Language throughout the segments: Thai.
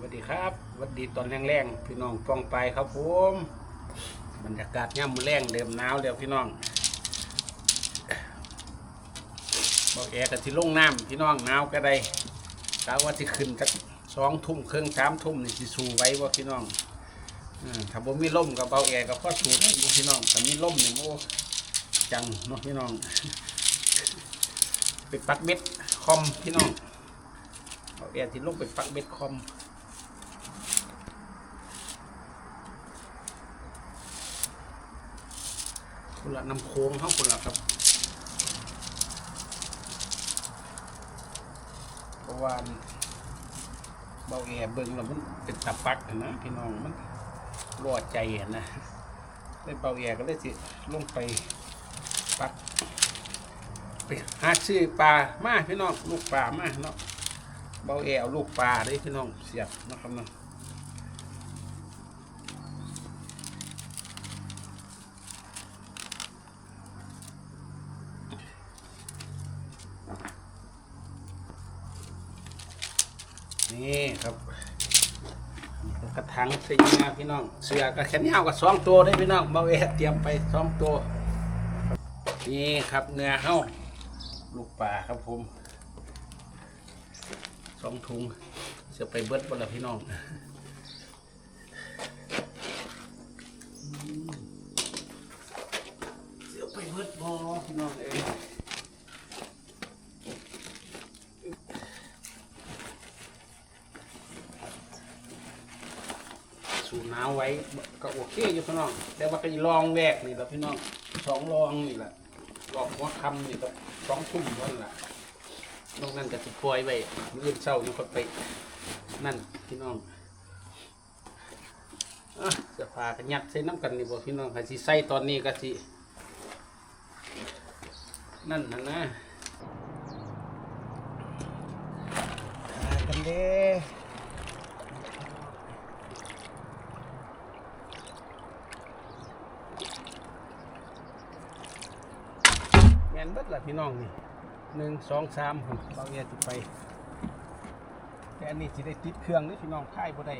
วัสดีครับสวัสดีตอนแรงๆพี่น้องกองไปครับผมบรรยากาศย่ำมือแรงเดิมหนาวเดี๋ยวพี่น้องบอกแอร์กันที่ลงน้ำพี่น้องหนาวก็ได้กะว่าที่ขึ้นจากสองทุ่มครึ่งสามทุ่มนี่สิสู้ไว้ว่าพี่น้องอถ้าบ่มีลมกับเบาแอร์ก็พอสู้ได้พี่น้องแต่มีลมเนี่ยโอ้จังเนาะพี่น้องไปปักเบ็ดคอมพี่น้องเอาแอร์ที่ลงไปปักเบ็ดคอม คุณละน้ำโค้งเขาคุณละครับ เพราะว่าเบาแอร์เบิ่งแล้วมันเป็นตะปักนะพี่น้องมันรอดใจนะเลยเบาแอก็เลยสิลงไปปักไปหาซื้อปลามาพี่น้องลูกปลามาเนาะเบาแอลูกปลาได้พี่น้องเสียบนะครับเนาะ นี่ครับกระถางใส่เงาพี่น้อง เสือกับแขนยาวกับสองตัวได้พี่น้องเบาแอเตรียมไปสองตัว นี่ครับเนื้อเฮ้าลูกปลาครับผมสองถุงจะไปเบิดบ่ละพี่น้องเสียไปเบิดบ่พี่น้องเอ้ยสูหนาวไว้ก็โอเคอยู่พี่น้อง แต่ว่าก็ลองแวกนี่แหละพี่น้องสองลองนี่แหละลองหัวคำนี่ก็สองทุ่มนั่นแหละนอกนั้นก็จะปล่อยไว้มื้อเช้าอยู่ก็ไป นั่นพี่น้องอะเสื้อผ้าก็ยัดใส่น้ำกันนี่บ่พี่น้องใครสิใส่ตอนนี้ก็สินั่นนะนะกันเด้ ม่นเบิดละพี่น้องนี่หนึ่งสองสามผมเบาเอียติไป แต่อันนี้สิได้ติดเครื่องนี่พี่น้องค่ายบ่ได้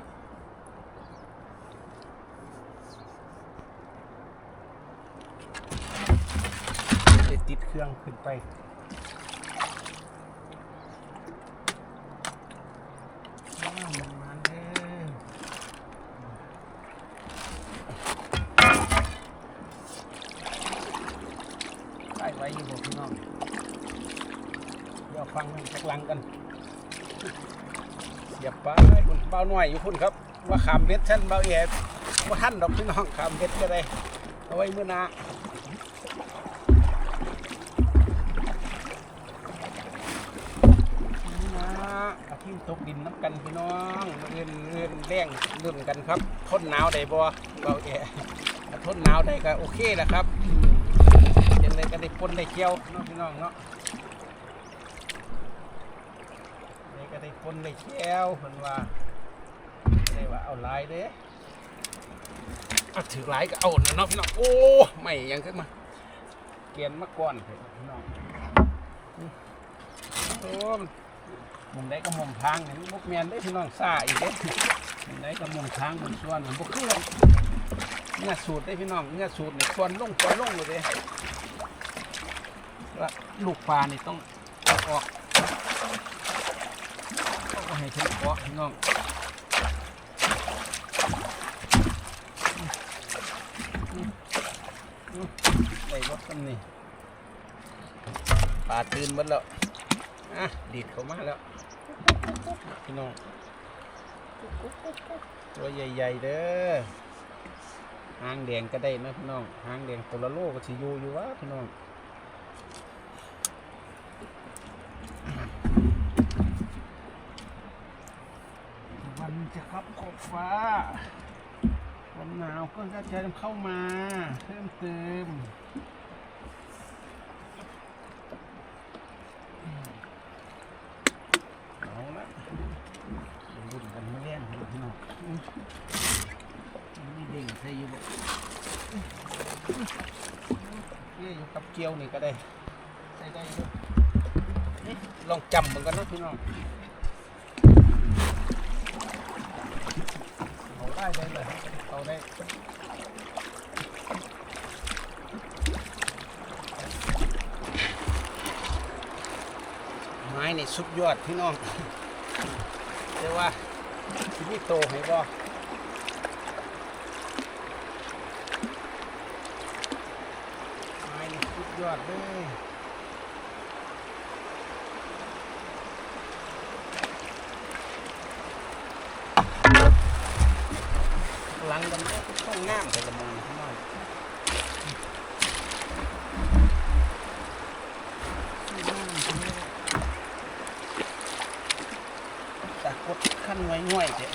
ได้ติดเครื่องขึ้นไปอ้าวมันมาแล้วได้ไว้อยู่บ่พี่น้อง เดี๋ยวฟังมันจักลังกันเสียบไปคุณเบา หน่อยอยู่พุ่นครับว่าขามเบ็ดท่านเบาแย่ว่าท่านดอกพี่น้องขามเบ็ดก็ได้เอาไว้มื้อหนามื้อนาเอาทิ้งตกดินน้ำกันพี่น้องเรื่อนเรื่อนแรงเรื่อนกันครับ ทนหนาวได้บ่เบาแย่ทนหนาวได้ก็โอเคแหละครับเป็นเลยก็ได้ปนได้เกี่ยวเนาะพี่น้องเนาะนี่ก็ได้คนได้แก้วเพิ่นว่า ว่าเอาหลายเด้ถือหลายก็เอาน่ะเนาะพี่น้องโอ้ไม่ยังขึ้นมาเกียนมาก่อนพี่น้องมโอ้มุมได้ก็มุมทางนี่มันบุกแมนได้พี่น้องซาอีกเด้มุมได้ก็มุมทางบนส่วนมันบุกเครื่องเนื้อสูตรได้พี่น้องเนื้อสูตรเนี่ส่วนลงส่วนลงเลยเด้ละลูกปลานี่ต้องอาออกให้เพิ่นเกาะพี่น้อง ได้รถกันนี่ปลาตื่นหมดแล้วอะดีดเข้ามาแล้วพี่น้องตัวใหญ่ๆเด้อหางแดงก็ได้นะพี่น้องหางแดงตัวละโลก็สิอยู่อยู่วะพี่น้องวันจะครับขอบฟ้า วันหนาวก็จะจะเข้ามาเพิ่มเติมเอาละรุ่นกันไม่เล่นพี่น้องนี่เด้งใส่อยู่บ่เอ้ยอยู่กับเกี๊ยวนี่ก็ได้ใส่ได้ด้วยลองจำเหมือนกันนะพี่น้องเอายได้เลยเอาได้ไม้นี่สุดยอดพี่น้องเรียกว่าที่นี่โตให้บ่ไม้นี่สุดยอดเลยหลังกันเนี่ยต้องงามแต่ละมือข้างนอกตะกดขั้นไว้ง่อยเจ๊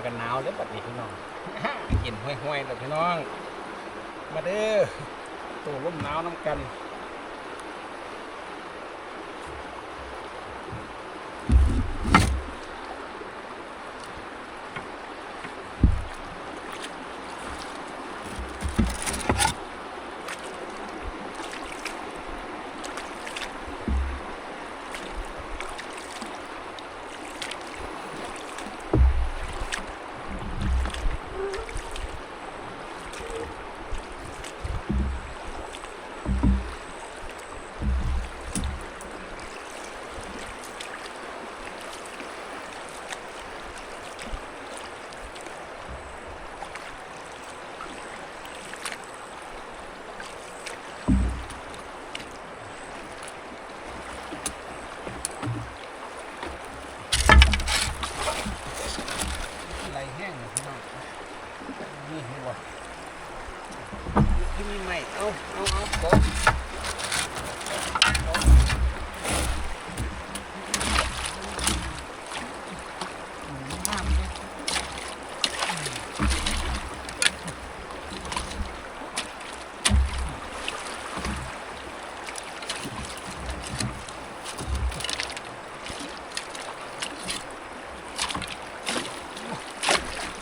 กกันหนาวเลยบัดนี้พี่น้องกินห้อยๆเลยพี่น้อง มาเด้อตัวร่มหนาวน้ำกัน ไหลแห้งเลยพี่น้องนี่เห็นบ่ที่มีไหมเอาเอาเอากด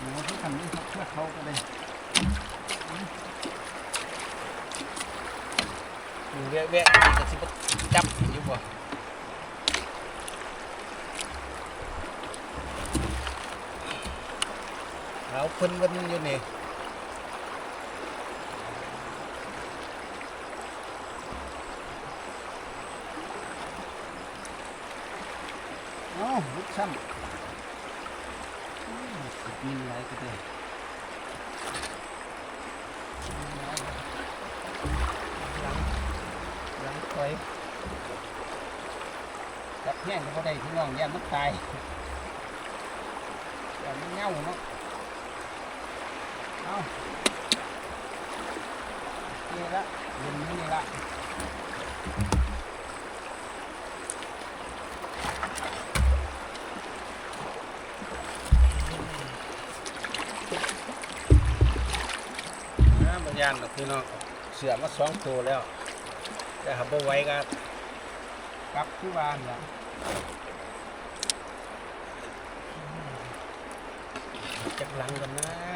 หนูที่ทำนี่เขาเพื่อเขาก็ได้อยู่แวะๆนี่ก็สิบจับอยู่บ่เอาเพิ่นวันอยู่นี่เอ้าลุกซ้ำมีอะไรก็ได้หลังคอยจับแห้งก็ได้พี่น้องแย่านมันตายย่านมันเง่าเนาะเอานี่ละ เย็นนี่ละนะบางอย่างดอกพี่น้องเสือมาสองตัวแล้ว แต่หาบ่ไหว้ก็กลับที่บ้านละจักหลังกันนะ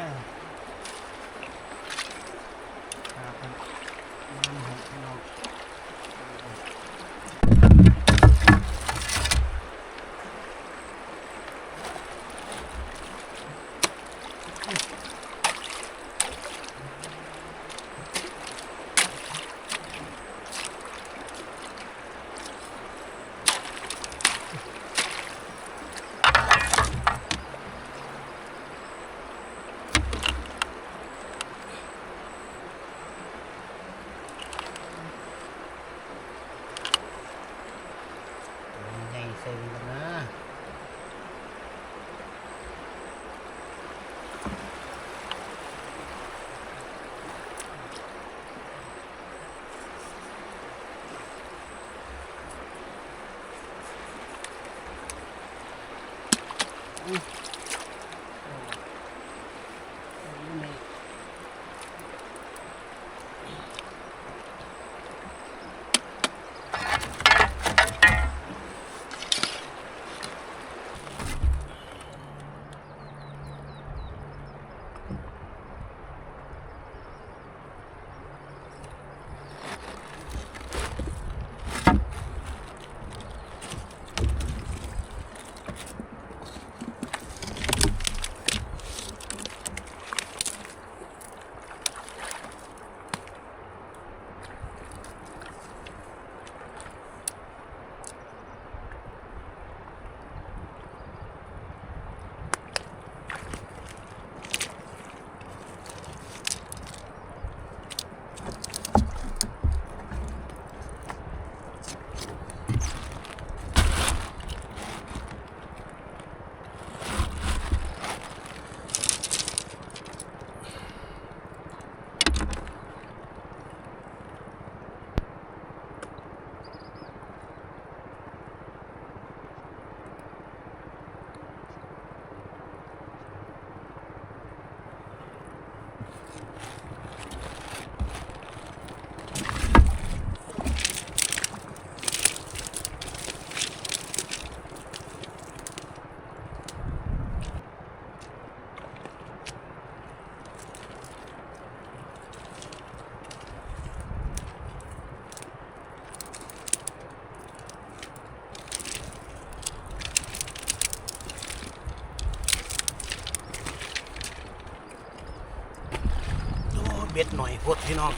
เบ็ดพดพี่น้อง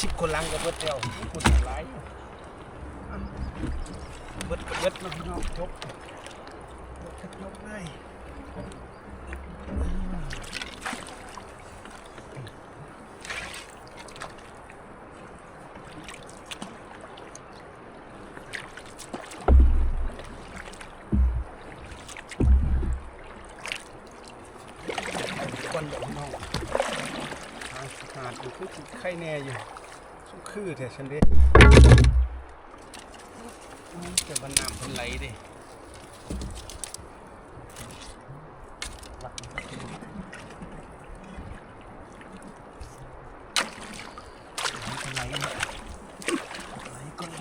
สิบคนลังกับเบิดแล้วคนหลายเบิดเบิดนะพี่น้องจบเบิดกับจบเลยคนเดียวพี่น้องทางสถานอยู่คือสิไข่แน่อยู่ สุคือแต่ฉันเด้อืมแต่บรรนามเป็นไหลเดิไหลไหลก็ไหล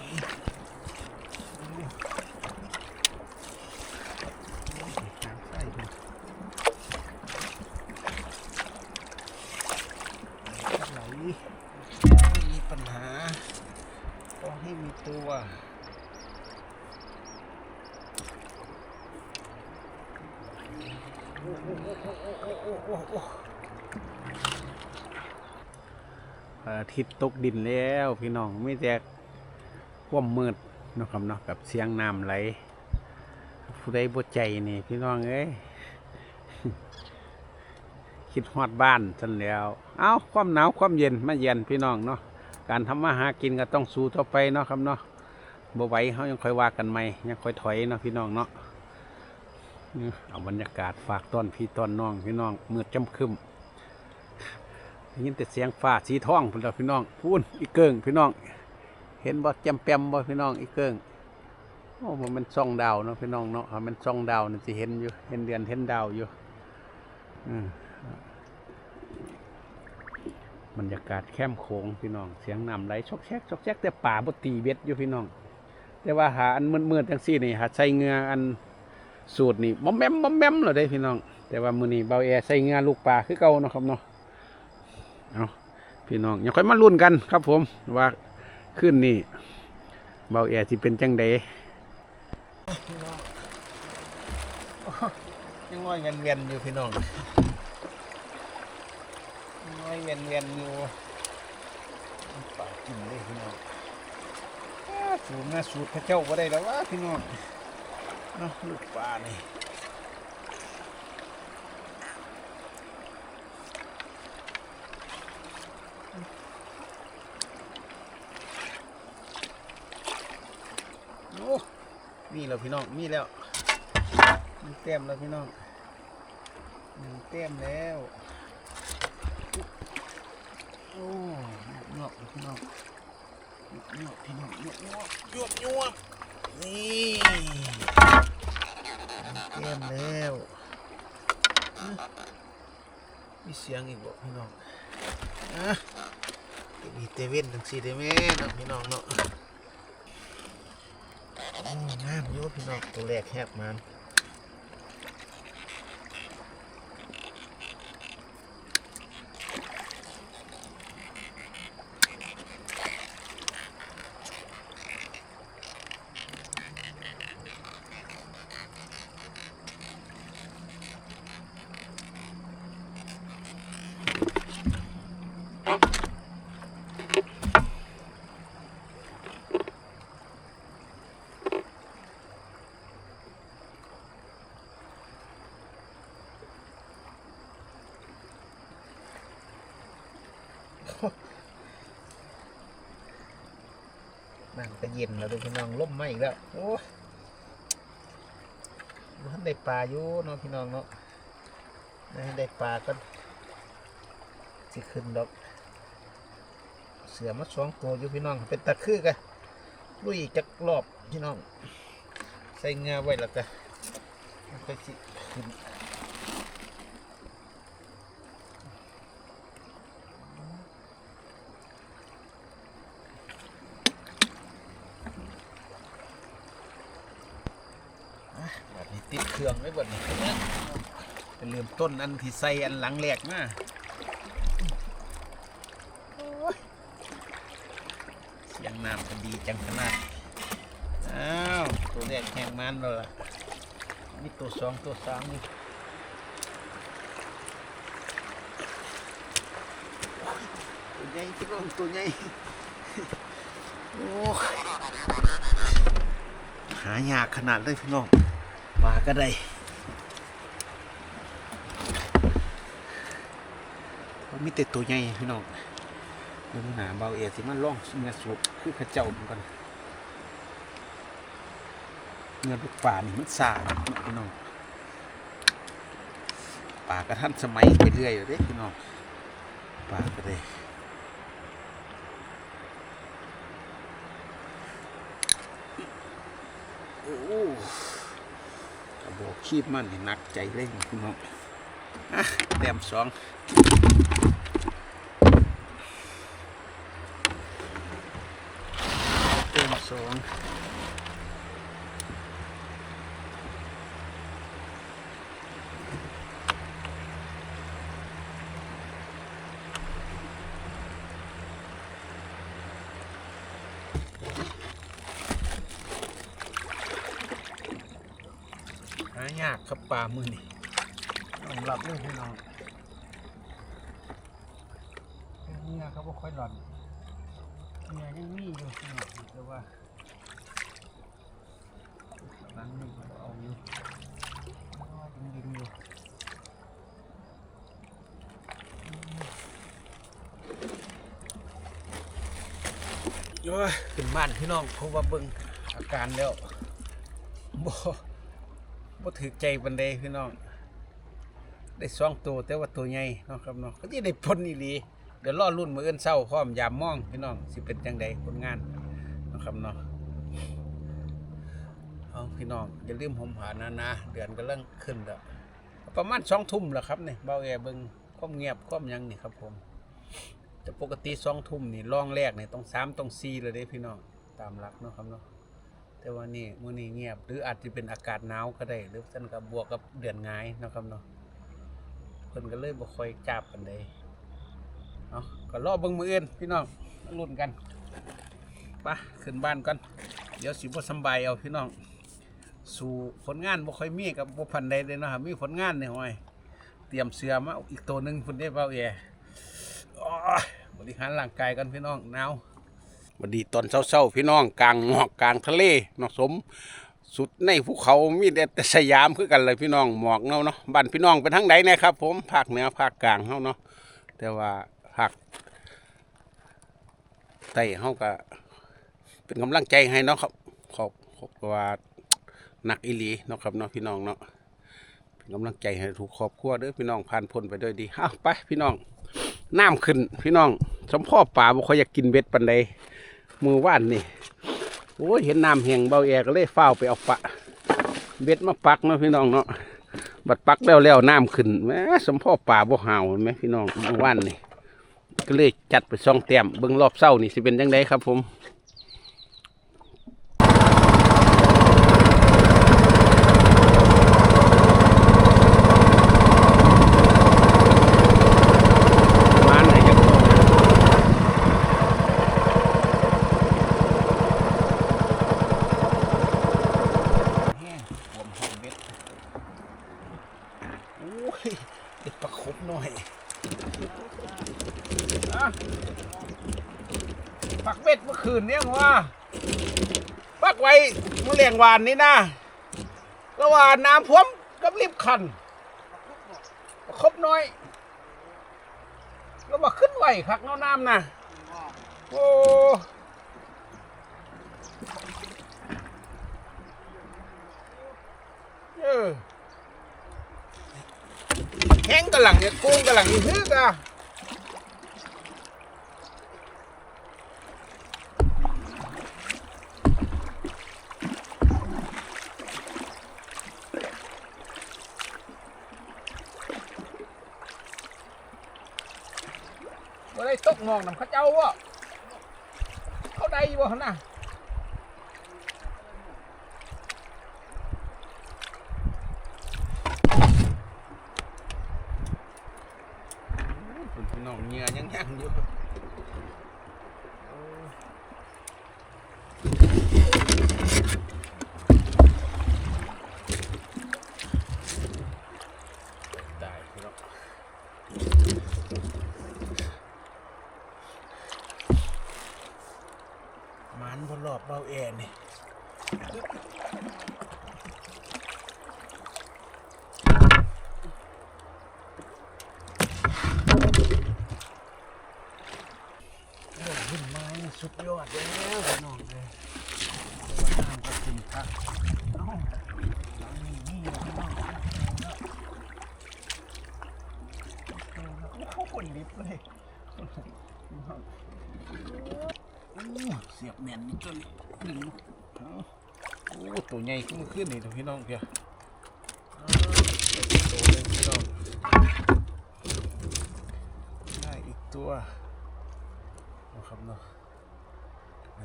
โอ้ยหางไส้เพิ่น ไหลไม่มีปัญหาก็ให้มี ตัว อาทิตย์ตกดินแล้วพี่น้องไม่แจกความมืดนะครับเนาะกับเสียงน้ำไหลผู้ใดบ่ใจนี่ พี่น้องเอ้ยคิดฮอดบ้านสันแล้ว เอาความหนาวความเย็นมาเย็นพี่น้องเนาะ การทำมาหากินก็ต้องสู้ต่อไปเนาะครับเนาะบ่ไหวเขายังค่อยว่ากันใหม่ยังค่อยถอยเนาะพี่น้องเนาะเอาบรรยากาศฝากต้อนพี่ต้อนน้องพี่น้องมืดจำคึมยินแต่เสียงฟ้าสีทองพุ่นแล้วพี่น้องพูนอีเกิงพี่น้อง เห็นบ่แจมแปมบ่พี่น้องอีเกิงโอ้มันเป็นซ่องดาวเนาะพี่น้องเนาะมันซ่องดาวนี่สิเห็นอยู่เห็นเดือนเห็นดาวอยู่อืม บรรยากาศแคมโขงพี่น้อง เสียงน้ำไหลชกแชกชกแชกแต่ป่าบตีเบ็ดอยู่พี่น้อง แต่ว่าหาอันมืดๆจังซี่นี่หาใส่เงืออันสูตรนี่มอมแมมมอมแมมเลยได้พี่น้อง แต่ว่ามือนี้เบาแอใส่เงือลูกปลาคือเก่านะครับเนาะเอาพี่น้องอย่าค่อยมาลุ้นกันครับผมว่าขึ้นนี่เบาแอสิเป็นจังใดยังง่อยเวียนเวียนอยู่พี่น้อง น้เวียนเวียนอยู่ปากกินเลยพี่น้องสูงนะสูตรพระเจ้าก็ได้แล้ววะพี่น้องเนาะลูกปลานี่โอ้นี่แล้วพี่น้อง มีแล้ว มีเต็มแล้วพี่น้องมีเต็มแล้ว โอ้ยอกยอกยอกพี่น้องยอกยอกยอกยอกนี่เกมแล้วมีเสียงอีกบ่พี่น้องนะมีเตเว่นทั้งสี่เตเว่นพี่น้องเนาะงามอยู่พี่น้องตัวแรกแคบมัน เย็นแล้วพี่น้องล่มมาอีกแล้วโอ้ยบ่ทันได้ปลาอยู่เนาะพี่น้องเนาะได้ปลาก็สิขึ้นดอก เสือมาสองตัวอยู่พี่น้องเป็นตะคือกันลุยจักรอบพี่น้อง ใส่เงาไว้แล้วกันก็สิขึ้นอะบัดนี้ติดเครื่องไว้ บัดนี้เป็นเริ่มต้นอันที่ใส่อันหลังแรกมาโอ้ยเสียงน้ำก็ดีจังขนาด อ้าว ตัวแรกแห้งมันแล้วล่ะมีตัวสองตัวสามนี่ตัวใหญ่พี่น้องตัวใหญ่โอ้ยหายากขนาดเลยพี่น้องปลาก็ได้ มีแต่ตัวใหญ่พี่น้องเดี๋ยวหาเบาเอียสิมันล่องเนื้อสุกคือข้าเจ้าเหมือนกันเนื้อลูกป่านี่มันสาพี่น้องป่ากระทันสมัยไปเรื่อยเลยเด้พี่น้องป่าก็เลยโอ้กระบอกคีบมันหนักใจเลยพี่น้องอะแต้มสอง เต็ม สองหายากครับปลามือนี่ต้องรับเลยพี่น้องนี่นะครับว่าค่อยหล่อน เนี่ยยังมีอยู่สนุกแต่ ว่าหลังนี่เอาอยู่เพราะว่ายังยิงอยู่โอ้ยขึ้นบ้านพี่น้องเพราะว่าเบิ่งอาการแล้วบ่บ่ถือใจบันไดพี่น้อง ได้สองตัวแต่ว่าตัวใหญ่เนาะครับเนาะก็ที่ได้ผลอีหลีเดี๋ยวรอรุ่นมืออื่นเศร้าพร้อมยามมองพี่น้องสิเป็นจังใดผลงาน นะครับเนาะเอาพี่น้องอย่าลืมผมผ่านนะนะเดือนก็เริ่มขึ้นแล้วประมาณสองทุ่มแล้วครับเนี่ยเบาแอเบิงความเงียบความยังนี่ครับผมแต่ปกติสองทุ่มนี่ร่องแรกเนี่ยต้องสามต้องสี่เลยเด้พี่น้องตามหลักเนาะครับเนาะแต่ว่านี่มื้อนี้เงียบ หรืออาจจะเป็นอากาศหนาวก็ได้หรือท่านกับบวกกับเดือนหงายนะครับเนาะเพิ่นก็เลยบ่ค่อยจับกันเลยเอาะก็รอเบิ่งมืออื่นพี่น้องมาลุ้นกัน ปะขึ้นบ้านก่อนเดี๋ยวสิบ่สบายเอาพี่น้อง สู่ผลงานบ่ค่อยมีกับบ่พันใดเลยเนาะมีผลงานเนี่ยหอย เตรียมเสือมาอีกตัวหนึ่งพุ่นได้เบาแอโอ้ยบริหารร่างกายกันพี่น้องหนาวบัดดีตอนเช้าๆพี่น้องกลางหมอกกลางทะเลเนาะสมสุดในภูเขามีแต่สยามคือกันเลยพี่น้องหมอกเนาะเนาะบ้านพี่น้องเป็นทั้งใดเนะครับ ผมภาคเหนือภาคกลางเฮาเนาะแต่ว่าหักไต่เฮาก็ เป็นกำลังใจให้เนาะครับขอบขอบว่าหนักอีหลีเนาะครับเนาะพี่น้องเนาะเป็นกำลังใจให้ทุกครอบครัวเด้อพี่น้องผ่านพ้นไปด้วยดีอ้าวไปพี่น้องน้ำขึ้น พี่น้องสมพ่อป่าบ่ค่อยอยากกินเบ็ดปันใดมือว่านนี่โอ้ยเห็นน้ำแห้งเบาแอก็เลยเฝ้าไปเอาปะ เบ็ดมาปักเนาะพี่น้องเนาะบัดปักแล้วแล้วน้ำขึ้นแหมสมพ่อป่าบ่ห่าวเห็นไหมพี่น้องมือว่านนี่ก็เลยจัดไปซองแต้มเบิ่งรอบเศร้านี่สิเป็นยังไงครับผมานไหนจะโกงแห้งหวมหอมเบ็ดโอ้ยเด็ดประคบหน่อยอะปักเบ็ดเมื่อคืนเนี่ยว่าปักไว้เมื่อเลี ยงวานนี้นะระหว่างน้ำท่วมกับรีบคันปรบหน่อยแล้วมาขึ้นไหวคักเนาะน้ำนะโอ้เออแห้งกะหลังเนี่ยกุ้งกะหลังนี่ฮึกอะ น้องนำเขาเจ้าวะเขาได้บ่หั่นน่ะพี่น้องเงียยังยังอยู่ตายพี่น้อง มันบนรอบเบาแอนี่โอ้ขึ้นไม้นี่สุดยอดแล้วพี่น้องเลยน้ำก็ขึ้นคักเอ้านี่นี่นะพี่น้องโอ้โหลิบเลย อู้ เสียบแน่นนี่จนดึงโอ้ตัวใหญ่ขึ้นขึ้นนี่ทุกพี่น้องเพียอ้าวตัวเลยพี่น้องได้อีกตัวนะครับเนาะ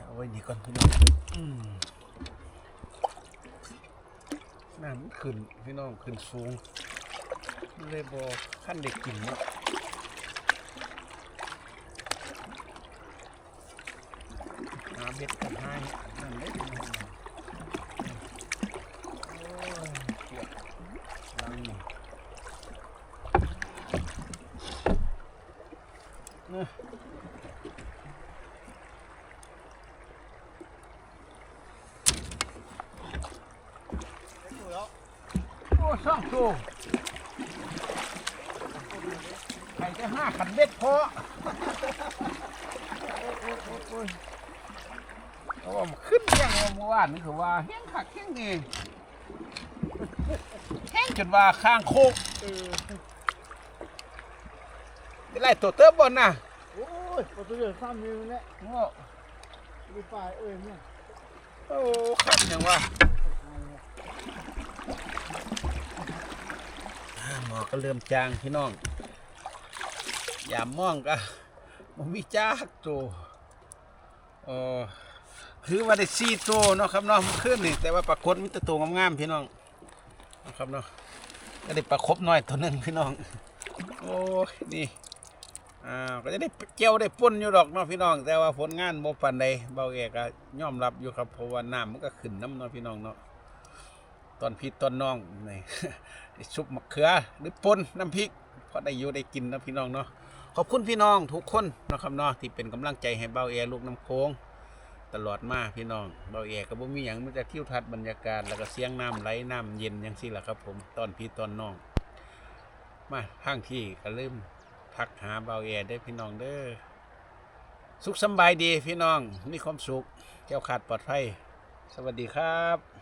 เอาไว้นี่ก่อนพี่น้องน้ำมันขึ้นพี่น้องขึ้นสูงเลยบอกขั้นเด็กกินเนาะ หา เบ็ดกับไม้นั่นเล็กโอ้ยเกียดลังนี่เนอโอ้สองตัวใครจะห้าขันเบ็ดพอโอ้ยโอ้ยโอ้ย เพราะว่ามันขึ้นแห้งเมื่อวานนี่คือว่าแห้งขักแห้งเองแห้งจนว่าข้างโคกได้ไล่ตัวเติบบอลน่ะโอ้ยประตูเดือดซ้ำนี่แหละโอ้ดูป่ายเอ้ยเนี่ยโอ้ขัดยังว่าอ่าหมอกก็เริ่มจางพี่น้อง อย่ามองก็มันมีจากตัวเออ คือว่าได้สี่ตัวเนาะครับเนาะขึ้นนี่แต่ว่าปรากฏมีแต่ตัวงามๆพี่น้องนะครับเนาะก็ได้ปลาคบน้อยตัวนึงพี่น้อง โอ้ยนี่อ่าก็จะได้เจียวได้ป่นอยู่ดอกเนาะพี่น้อง แต่ว่าผลงานบ่ปานใดเบาเอกก็ยอมรับอยู่ครับเพราะว่าน้ำมันก็ขึ้นน้ำเนาะพี่น้องเนาะตอนพี่ตอนน้องนี่ได้ซุปมะเขือหรือป่นน้ำพริกพอได้อยู่ได้กินนะพี่น้องเนาะขอบคุณพี่น้องทุกคนนะครับเนาะที่เป็นกำลังใจให้เบาเอลูกน้ำโค้ง ตลอดมาพี่น้องเบาเอกกับบ่มีหยังมีแต่ทิวทัศน์บรรยากาศแล้วก็เสียงน้ำไหลน้ำเย็นจังซี่ล่ะครับ ผมตอนพี่ตอนน้อง มาทางที่ก็เริ่มทักหาเบาแอได้พี่น้องเด้อสุขสบายดีพี่น้องมีความสุขแก้วขาดปลอดภัยสวัสดีครับ